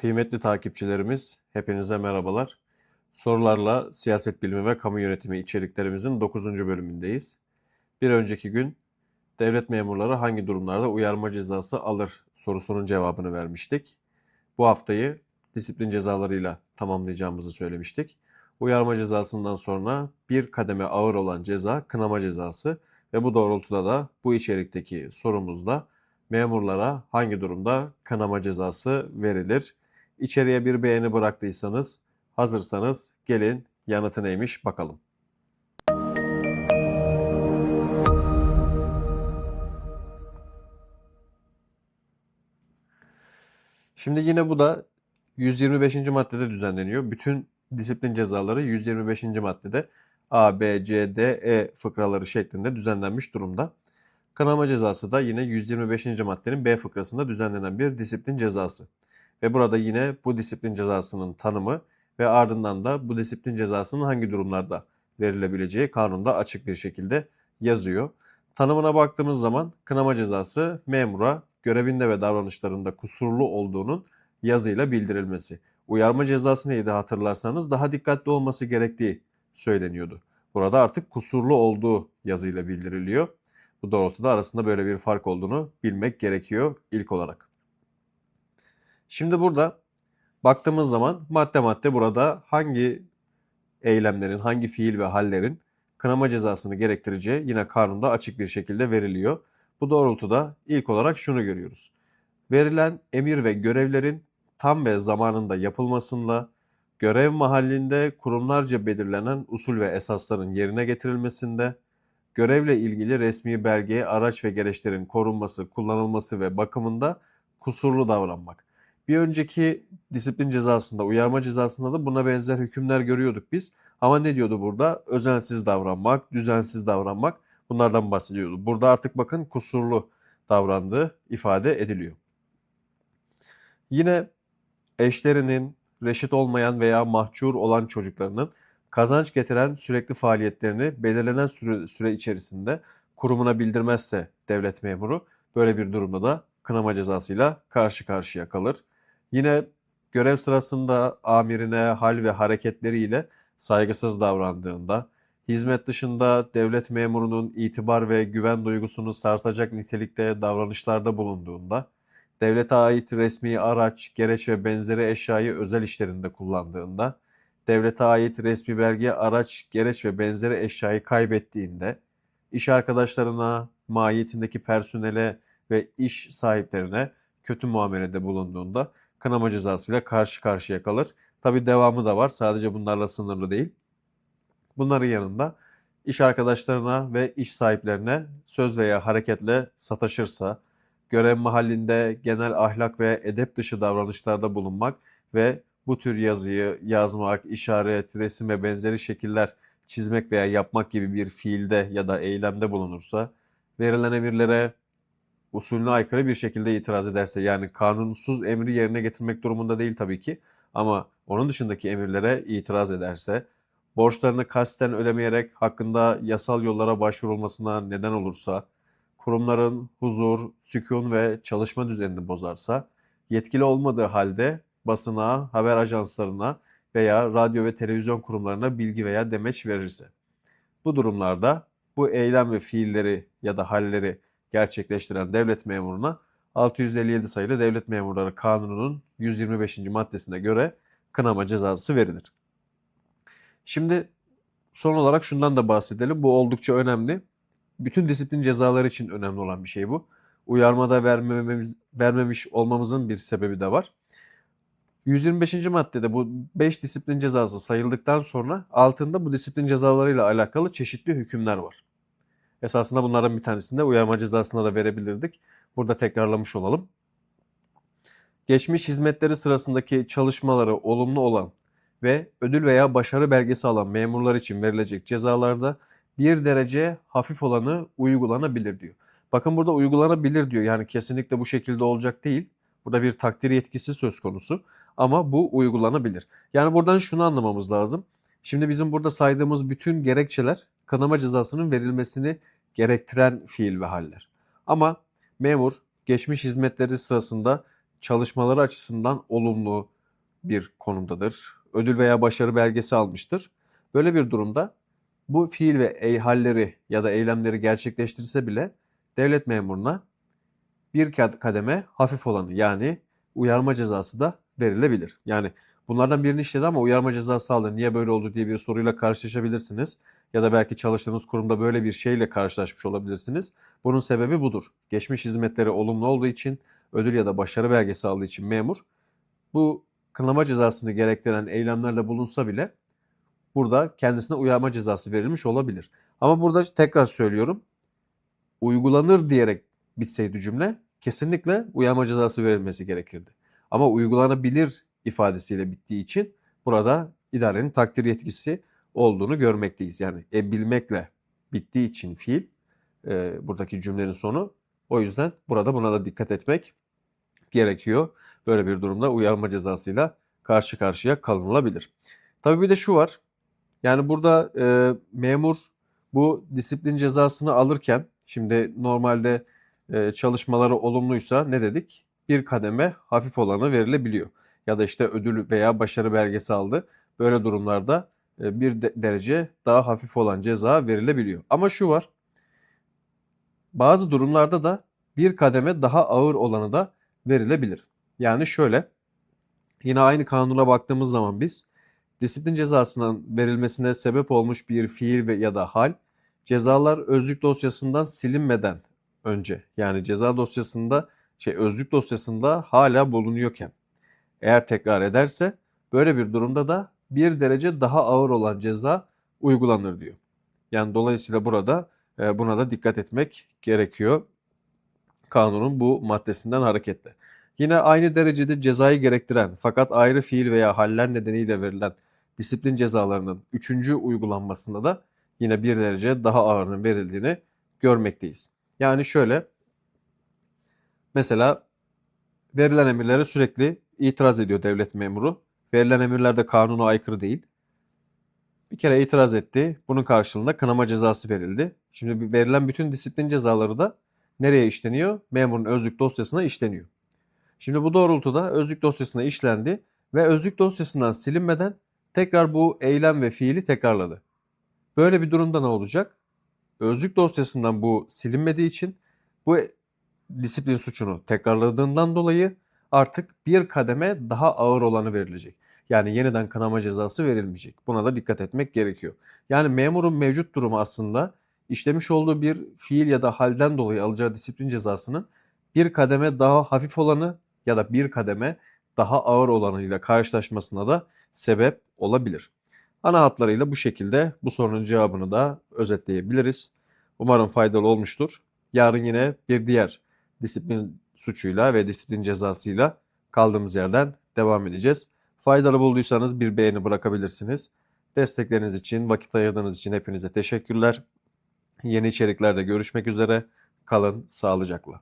Kıymetli takipçilerimiz, hepinize merhabalar. Sorularla siyaset bilimi ve kamu yönetimi içeriklerimizin 9. bölümündeyiz. Bir önceki gün devlet memurları hangi durumlarda uyarma cezası alır sorusunun cevabını vermiştik. Bu haftayı disiplin cezalarıyla tamamlayacağımızı söylemiştik. Uyarma cezasından sonra bir kademe ağır olan ceza kınama cezası ve bu doğrultuda da bu içerikteki sorumuzda memurlara hangi durumda kınama cezası verilir? İçeriye bir beğeni bıraktıysanız, hazırsanız gelin yanıtı neymiş bakalım. Şimdi yine bu da 125. maddede düzenleniyor. Bütün disiplin cezaları 125. maddede A, B, C, D, E fıkraları şeklinde düzenlenmiş durumda. Kınama cezası da yine 125. maddenin B fıkrasında düzenlenen bir disiplin cezası. Ve burada yine bu disiplin cezasının tanımı ve ardından da bu disiplin cezasının hangi durumlarda verilebileceği kanunda açık bir şekilde yazıyor. Tanımına baktığımız zaman kınama cezası memura görevinde ve davranışlarında kusurlu olduğunun yazıyla bildirilmesi. Uyarma cezası neydi hatırlarsanız daha dikkatli olması gerektiği söyleniyordu. Burada artık kusurlu olduğu yazıyla bildiriliyor. Bu doğrultuda arasında böyle bir fark olduğunu bilmek gerekiyor ilk olarak. Şimdi burada baktığımız zaman madde madde burada hangi eylemlerin, hangi fiil ve hallerin kınama cezasını gerektireceği yine kanunda açık bir şekilde veriliyor. Bu doğrultuda ilk olarak şunu görüyoruz. Verilen emir ve görevlerin tam ve zamanında yapılmasında, görev mahallinde kurumlarca belirlenen usul ve esasların yerine getirilmesinde, görevle ilgili resmi belge, araç ve gereçlerin korunması, kullanılması ve bakımında kusurlu davranmak. Bir önceki disiplin cezasında, uyarma cezasında da buna benzer hükümler görüyorduk biz. Ama ne diyordu burada? Özensiz davranmak, düzensiz davranmak bunlardan bahsediyordu. Burada artık bakın kusurlu davrandığı ifade ediliyor. Yine eşlerinin reşit olmayan veya mahcur olan çocuklarının kazanç getiren sürekli faaliyetlerini belirlenen süre, süre içerisinde kurumuna bildirmezse devlet memuru böyle bir durumda da kınama cezasıyla karşı karşıya kalır. Yine görev sırasında amirine hal ve hareketleriyle saygısız davrandığında, hizmet dışında devlet memurunun itibar ve güven duygusunu sarsacak nitelikte davranışlarda bulunduğunda, devlete ait resmi araç, gereç ve benzeri eşyayı özel işlerinde kullandığında, devlete ait resmi belge, araç, gereç ve benzeri eşyayı kaybettiğinde, iş arkadaşlarına, mahiyetindeki personele ve iş sahiplerine kötü muamelede bulunduğunda kınama cezasıyla karşı karşıya kalır. Tabi devamı da var. Sadece bunlarla sınırlı değil. Bunların yanında iş arkadaşlarına ve iş sahiplerine söz veya hareketle sataşırsa, görev mahallinde genel ahlak ve edep dışı davranışlarda bulunmak ve bu tür yazıyı yazmak, işaret, resim ve benzeri şekiller çizmek veya yapmak gibi bir fiilde ya da eylemde bulunursa, verilen emirlere usulüne aykırı bir şekilde itiraz ederse yani kanunsuz emri yerine getirmek durumunda değil tabii ki ama onun dışındaki emirlere itiraz ederse, borçlarını kasten ödemeyerek hakkında yasal yollara başvurulmasına neden olursa, kurumların huzur, sükun ve çalışma düzenini bozarsa, yetkili olmadığı halde basına, haber ajanslarına veya radyo ve televizyon kurumlarına bilgi veya demeç verirse. Bu durumlarda bu eylem ve fiilleri ya da halleri gerçekleştiren devlet memuruna 657 sayılı Devlet Memurları Kanunu'nun 125. maddesine göre kınama cezası verilir. Şimdi son olarak şundan da bahsedelim. Bu oldukça önemli. Bütün disiplin cezaları için önemli olan bir şey bu. Uyarmada vermememiz, vermemiş olmamızın bir sebebi de var. 125. maddede bu 5 disiplin cezası sayıldıktan sonra altında bu disiplin cezalarıyla alakalı çeşitli hükümler var. Esasında bunların bir tanesinde uyarma cezasına da verebilirdik. Burada tekrarlamış olalım. Geçmiş hizmetleri sırasındaki çalışmaları olumlu olan ve ödül veya başarı belgesi alan memurlar için verilecek cezalarda bir derece hafif olanı uygulanabilir diyor. Bakın burada uygulanabilir diyor. Yani kesinlikle bu şekilde olacak değil. Burada bir takdir yetkisi söz konusu ama bu uygulanabilir. Yani buradan şunu anlamamız lazım. Şimdi bizim burada saydığımız bütün gerekçeler kanama cezasının verilmesini gerektiren fiil ve haller. Ama memur geçmiş hizmetleri sırasında çalışmaları açısından olumlu bir konumdadır. Ödül veya başarı belgesi almıştır. Böyle bir durumda bu fiil ve ey halleri ya da eylemleri gerçekleştirse bile devlet memuruna bir kad- kademe hafif olanı yani uyarma cezası da verilebilir. Yani bunlardan birini işledi ama uyarma cezası aldı. Niye böyle oldu diye bir soruyla karşılaşabilirsiniz. Ya da belki çalıştığınız kurumda böyle bir şeyle karşılaşmış olabilirsiniz. Bunun sebebi budur. Geçmiş hizmetleri olumlu olduğu için ödül ya da başarı belgesi aldığı için memur bu kınama cezasını gerektiren eylemlerde bulunsa bile burada kendisine uyarma cezası verilmiş olabilir. Ama burada tekrar söylüyorum. Uygulanır diyerek bitseydi cümle kesinlikle uyarma cezası verilmesi gerekirdi. Ama uygulanabilir ifadesiyle bittiği için burada idarenin takdir yetkisi olduğunu görmekteyiz. Yani e bilmekle bittiği için fiil e, buradaki cümlenin sonu. O yüzden burada buna da dikkat etmek gerekiyor. Böyle bir durumda uyarma cezasıyla karşı karşıya kalınılabilir. Tabii bir de şu var. Yani burada e, memur bu disiplin cezasını alırken şimdi normalde e, çalışmaları olumluysa ne dedik? Bir kademe hafif olanı verilebiliyor. Ya da işte ödül veya başarı belgesi aldı. Böyle durumlarda e, bir de- derece daha hafif olan ceza verilebiliyor. Ama şu var. Bazı durumlarda da bir kademe daha ağır olanı da verilebilir. Yani şöyle. Yine aynı kanuna baktığımız zaman biz disiplin cezasının verilmesine sebep olmuş bir fiil ve ya da hal cezalar özlük dosyasından silinmeden önce yani ceza dosyasında şey özlük dosyasında hala bulunuyorken eğer tekrar ederse böyle bir durumda da bir derece daha ağır olan ceza uygulanır diyor. Yani dolayısıyla burada e, buna da dikkat etmek gerekiyor kanunun bu maddesinden hareketle. Yine aynı derecede cezayı gerektiren fakat ayrı fiil veya haller nedeniyle verilen disiplin cezalarının üçüncü uygulanmasında da yine bir derece daha ağırının verildiğini görmekteyiz. Yani şöyle mesela verilen emirlere sürekli itiraz ediyor devlet memuru. Verilen emirler de kanuna aykırı değil. Bir kere itiraz etti. Bunun karşılığında kınama cezası verildi. Şimdi verilen bütün disiplin cezaları da nereye işleniyor? Memurun özlük dosyasına işleniyor. Şimdi bu doğrultuda özlük dosyasına işlendi ve özlük dosyasından silinmeden tekrar bu eylem ve fiili tekrarladı. Böyle bir durumda ne olacak? Özlük dosyasından bu silinmediği için bu disiplin suçunu tekrarladığından dolayı artık bir kademe daha ağır olanı verilecek. Yani yeniden kınama cezası verilmeyecek. Buna da dikkat etmek gerekiyor. Yani memurun mevcut durumu aslında işlemiş olduğu bir fiil ya da halden dolayı alacağı disiplin cezasının bir kademe daha hafif olanı ya da bir kademe daha ağır olanıyla karşılaşmasına da sebep olabilir. Ana hatlarıyla bu şekilde bu sorunun cevabını da özetleyebiliriz. Umarım faydalı olmuştur. Yarın yine bir diğer disiplin suçuyla ve disiplin cezasıyla kaldığımız yerden devam edeceğiz. Faydalı bulduysanız bir beğeni bırakabilirsiniz. Destekleriniz için, vakit ayırdığınız için hepinize teşekkürler. Yeni içeriklerde görüşmek üzere. Kalın sağlıcakla.